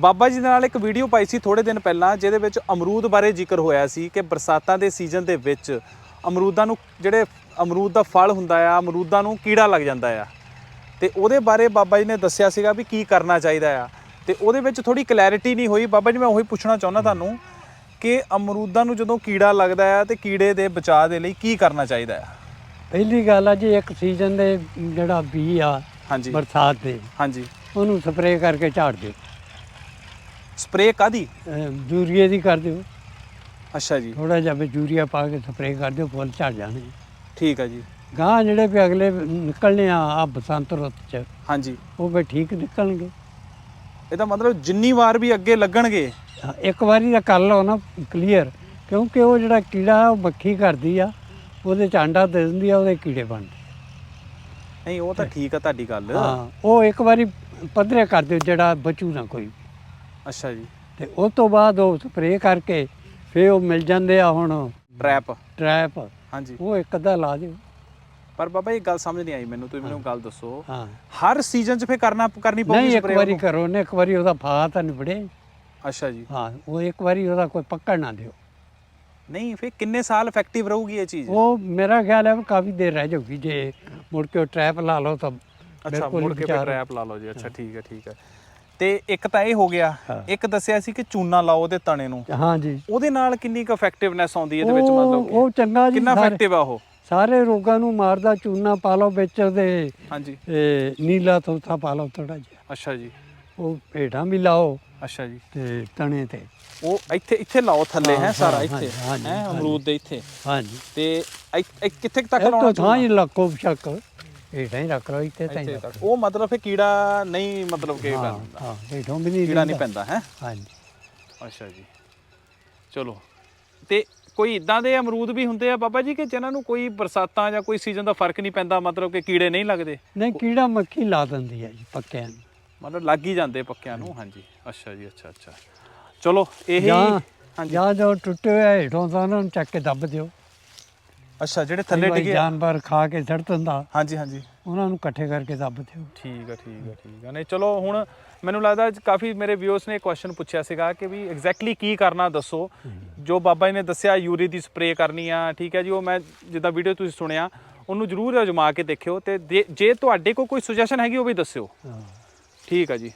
ਬਾਬਾ ਜੀ ਦੇ ਨਾਲ ਇੱਕ ਵੀਡੀਓ ਪਾਈ ਸੀ ਥੋੜੇ ਦਿਨ ਪਹਿਲਾਂ ਜਿਹਦੇ ਵਿੱਚ ਅਮਰੂਦ ਬਾਰੇ ਜ਼ਿਕਰ ਹੋਇਆ ਸੀ ਕਿ ਬਰਸਾਤਾਂ ਦੇ ਸੀਜ਼ਨ ਦੇ ਵਿੱਚ ਅਮਰੂਦਾਂ ਨੂੰ ਜਿਹੜੇ ਅਮਰੂਦ ਦਾ ਫਲ ਹੁੰਦਾ ਆ ਅਮਰੂਦਾਂ ਨੂੰ ਕੀੜਾ ਲੱਗ ਜਾਂਦਾ ਆ। ਤੇ ਉਹਦੇ ਬਾਰੇ ਬਾਬਾ ਜੀ ਨੇ ਦੱਸਿਆ ਸੀਗਾ ਵੀ ਕੀ ਕਰਨਾ ਚਾਹੀਦਾ ਆ। ਤੇ ਉਹਦੇ ਵਿੱਚ ਥੋੜੀ ਕਲੈਰਿਟੀ ਨਹੀਂ ਹੋਈ। ਬਾਬਾ ਜੀ ਮੈਂ ਉਹੀ ਪੁੱਛਣਾ ਚਾਹੁੰਦਾ ਤੁਹਾਨੂੰ ਕਿ ਅਮਰੂਦਾਂ ਨੂੰ ਜਦੋਂ ਕੀੜਾ ਲੱਗਦਾ ਆ ਤੇ ਕੀੜੇ ਦੇ ਬਚਾਅ ਦੇ ਲਈ ਕੀ ਕਰਨਾ ਚਾਹੀਦਾ ਆ? ਪਹਿਲੀ ਗੱਲ ਆ ਜੀ ਇੱਕ ਸੀਜ਼ਨ ਦੇ ਜਿਹੜਾ ਬੀ ਆ ਹਾਂਜੀ। ਬਰਸਾਤ ਦੇ ਹਾਂਜੀ। ਉਹਨੂੰ ਸਪਰੇਅ ਕਰਕੇ ਝਾੜ ਦਿਓ। ਸਪਰੇਅ ਕਾਦੀ ਯੂਰੀਏ ਦੀ ਕਰ ਦਿਓ। ਅੱਛਾ ਜੀ। ਥੋੜਾ ਜਿਹਾ ਵੀ ਯੂਰੀਆ ਪਾ ਕੇ ਸਪਰੇਅ ਕਰ ਦਿਓ ਫੁੱਲ ਝੜ ਜਾਣੇ। ਠੀਕ ਆ ਜੀ। ਗਾਂ ਜਿਹੜੇ ਵੀ ਅਗਲੇ ਨਿਕਲਣੇ ਆ ਆ ਬਸੰਤ ਰੁੱਤ ਚ ਹਾਂਜੀ। ਉਹ ਵੀ ਠੀਕ ਨਿਕਲਣਗੇ। ਇਹਦਾ ਮਤਲਬ ਜਿੰਨੀ ਵਾਰ ਵੀ ਅੱਗੇ ਲੱਗਣਗੇ। ਇੱਕ ਵਾਰੀ ਦਾ ਕਰ ਲਓ ਨਾ ਕਲੀਅਰ ਕਿਉਂਕਿ ਉਹ ਜਿਹੜਾ ਕੀੜਾ ਉਹ ਮੱਖੀ ਕਰਦੀ ਆ ਉਹਦੇ ਚ ਆਂਡਾ ਦੇ ਦਿੰਦੀ ਆ ਉਹਦੇ ਕੀੜੇ ਬਣਦੇ ਨਹੀਂ ਉਹ ਤਾਂ ਠੀਕ ਆ ਤੁਹਾਡੀ ਗੱਲ। ਹਾਂ ਉਹ ਇੱਕ ਵਾਰੀ ਪੱਧਰੇ ਕਰ ਦਿਓ ਜਿਹੜਾ ਬਚੂ ਨਾ ਕੋਈ ਅੱਛਾ ਜੀ। ਤੇ ਉਸ ਤੋਂ ਬਾਅਦ ਉਹ ਸਪਰੇਅ ਕਰਕੇ ਫੇਰ ਉਹ ਮਿਲ ਜਾਂਦੇ ਆ ਹੁਣ ਟ੍ਰੈਪ ਟ੍ਰੈਪ ਹਾਂਜੀ। ਉਹ ਇੱਕ ਅੱਧਾ ਲਾ ਦਿਓ। ਪਰ ਬਾਬਾ ਇਹ ਗੱਲ ਸਮਝ ਨਹੀਂ ਆਈ ਮੈਨੂੰ ਤੁਸੀਂ ਮੈਨੂੰ ਗੱਲ ਦੱਸੋ। ਹਾਂ। ਹਰ ਸੀਜ਼ਨ 'ਚ ਫੇ ਕਰਨਾ ਕਰਨੀ ਪਊਗੀ ਨਹੀਂ ਇੱਕ spray ਵਾਰੀ ਉਹਨੂੰ? ਕਰੋ ਨੇ ਇੱਕ ਵਾਰੀ ਉਹਦਾ ਫਾ ਤਾਂ ਨਿਬੜੇ ਅੱਛਾ ਜੀ। ਹਾਂ ਉਹ ਇੱਕ ਵਾਰੀ ਉਹਦਾ ਕੋਈ ਪੱਕੜ ਨਾ ਦਿਓ। ਨਹੀਂ ਫੇ ਕਿੰਨੇ ਸਾਲ ਇਫੈਕਟਿਵ ਰਹੂਗੀ ਇਹ ਚੀਜ਼? ਉਹ ਮੇਰਾ ਖਿਆਲ ਹੈ ਵੀ ਕਾਫੀ ਦੇਰ ਰਹਿ ਜਾਊਗੀ। ਜੇ ਮੁੜ ਕੇ ਟ੍ਰੈਪ ਲਾ ਲਓ ਤਾਂ ਅੱਛਾ ਬਿਲਕੁਲ ਮੁੜ ਕੇ ਵਿਚਾਰ- ਟ੍ਰੈਪ ਲਾ ਲਓ ਜੀ। ਅੱਛਾ ਠੀਕ ਹੈ ਠੀਕ ਹੈ। ਤੇ ਇੱਕ ਤਾਂ ਇਹ ਹੋ ਗਿਆ। ਇੱਕ ਦੱਸਿਆ ਸੀ ਕਿ ਚੂਨਾ ਲਾਓ ਉਹਦੇ ਤਣੇ ਨੂੰ। ਹਾਂ ਜੀ। ਉਹਦੇ ਨਾਲ ਕਿੰਨੀ ਕੁ ਇਫੈਕਟਿਵਨੈਸ ਆਉਂਦੀ ਹੈ ਇਹਦੇ ਵਿੱਚ ਮਤਲਬ ਕਿ? ਉਹ ਚੰਗਾ ਜੀ ਕਿੰਨਾ ਇਫੈਕਟਿਵ ਆ ਉਹ? ਸਾਰੇ ਰੋਗਾਂ ਨੂੰ ਮਾਰਦਾ ਚੂਨਾ ਪਾ ਲਓ ਵਿੱਚ ਉਹਦੇ ਹਾਂਜੀ। ਇਹ ਨੀਲਾ ਤੋਤਾ ਪਾ ਲਓ ਥੋੜਾ ਜਿਹਾ। ਅੱਛਾ ਜੀ। ਉਹ ਹੇਠਾਂ ਵੀ ਲਾਓ ਅੱਛਾ ਜੀ। ਤੇ ਤਣੇ ਤੇ। ਉਹ ਇੱਥੇ ਇੱਥੇ ਲਾਓ ਥੱਲੇ ਹਾਂ, ਸਾਰਾ ਇੱਥੇ ਹਾਂਜੀ, ਹਾਂਜੀ, ਹੈ ਹਾਂਜੀ। ਅਮਰੂਦ ਦੇ ਇੱਥੇ। ਹਾਂਜੀ ਤੇ ਕਿੱਥੇ ਤੱਕ ਲਾਉਣਾ ਤਾਂ ਥਾਂ ਹੀ ਚੂਨਾ? ਲੱਕੋ ਸ਼ੱਕ। ਹੇਠਾਂ ਹੀ ਰੱਖ ਲਓ ਇੱਥੇ ਤਾਂ ਇੱਥੇ ਤੱਕ। ਉਹ ਮਤਲਬ ਫੇ ਕੀੜਾ ਨਹੀਂ ਮਤਲਬ ਕਿ ਹਾਂ ਪੈਂਦਾ। ਹਾਂ ਹੇਠੋਂ ਵੀ ਨਹੀਂ ਕੀੜਾ ਨਹੀਂ। ਪੈਂਦਾ। ਹੈ? ਹਾਂਜੀ। ਅੱਛਾ ਜੀ। ਚਲੋ। ਤੇ ਕੋਈ ਇਦਾਂ ਦੇ ਅਮਰੂਦ ਵੀ ਹੁੰਦੇ ਆ ਬਾਬਾ ਜੀ ਕਿ ਜਿਨ੍ਹਾਂ ਨੂੰ ਕੋਈ ਬਰਸਾਤਾਂ ਜਾਂ ਕੋਈ ਸੀਜ਼ਨ ਦਾ ਫ਼ਰਕ ਨਹੀਂ ਪੈਂਦਾ ਮਤਲਬ ਕਿ ਕੀੜੇ ਨਹੀਂ ਲੱਗਦੇ? ਨਹੀਂ ਕੀੜਾ ਮੱਖੀ ਲਾ ਦਿੰਦੀ ਹੈ ਜੀ ਪੱਕਿਆਂ ਨੂੰ। ਮਤਲਬ ਲੱਗ ਹੀ ਜਾਂਦੇ ਪੱਕਿਆਂ ਨੂੰ ਹਾਂਜੀ। ਅੱਛਾ ਜੀ ਅੱਛਾ ਅੱਛਾ। ਚਲੋ ਇਹੀ ਜਾਂ ਜੋ ਟੁੱਟੇ ਹੋਏ ਹੇਠੋਂ ਤਾਂ ਉਹਨਾਂ ਨੂੰ ਚੱਕ ਕੇ ਦੱਬ ਦਿਓ। ਅੱਛਾ ਜਿਹੜੇ ਥੱਲੇ ਡਿੱਗੇ। ਜਾਨਵਰ ਖਾ ਕੇ ਸੜ ਦਿੰਦਾ। ਹਾਂਜੀ ਹਾਂਜੀ। ਉਹਨਾਂ ਨੂੰ ਇਕੱਠੇ ਕਰਕੇ ਦੱਬ ਦਿਓ। ਠੀਕ ਆ ਠੀਕ ਆ ਠੀਕ ਆ। ਨਹੀਂ ਚਲੋ ਹੁਣ ਮੈਨੂੰ ਲੱਗਦਾ ਅੱਜ ਕਾਫੀ ਮੇਰੇ ਵਿਊਅਰਸ ਨੇ ਕੁਐਸਚਨ ਪੁੱਛਿਆ ਸੀਗਾ ਕਿ ਵੀ ਐਗਜ਼ੈਕਟਲੀ ਕੀ ਕਰਨਾ ਦੱਸੋ। ਜੋ ਬਾਬਾ ਜੀ ਨੇ ਦੱਸਿਆ ਯੂਰੀ ਦੀ ਸਪਰੇਅ ਕਰਨੀ ਆ ਠੀਕ ਹੈ ਜੀ ਉਹ ਮੈਂ ਜਿੱਦਾਂ ਵੀਡੀਓ ਤੁਸੀਂ ਸੁਣਿਆ ਉਹਨੂੰ ਜ਼ਰੂਰ ਅਜਮਾ ਕੇ ਦੇਖਿਓ ਤੇ ਦੇ- ਜੇ ਤੁਹਾਡੇ ਕੋਲ ਕੋਈ ਸੁਜੈਸ਼ਨ ਹੈਗੀ ਉਹ ਵੀ ਦੱਸਿਓ। ਹਾਂ। ਠੀਕ ਆ ਜੀ।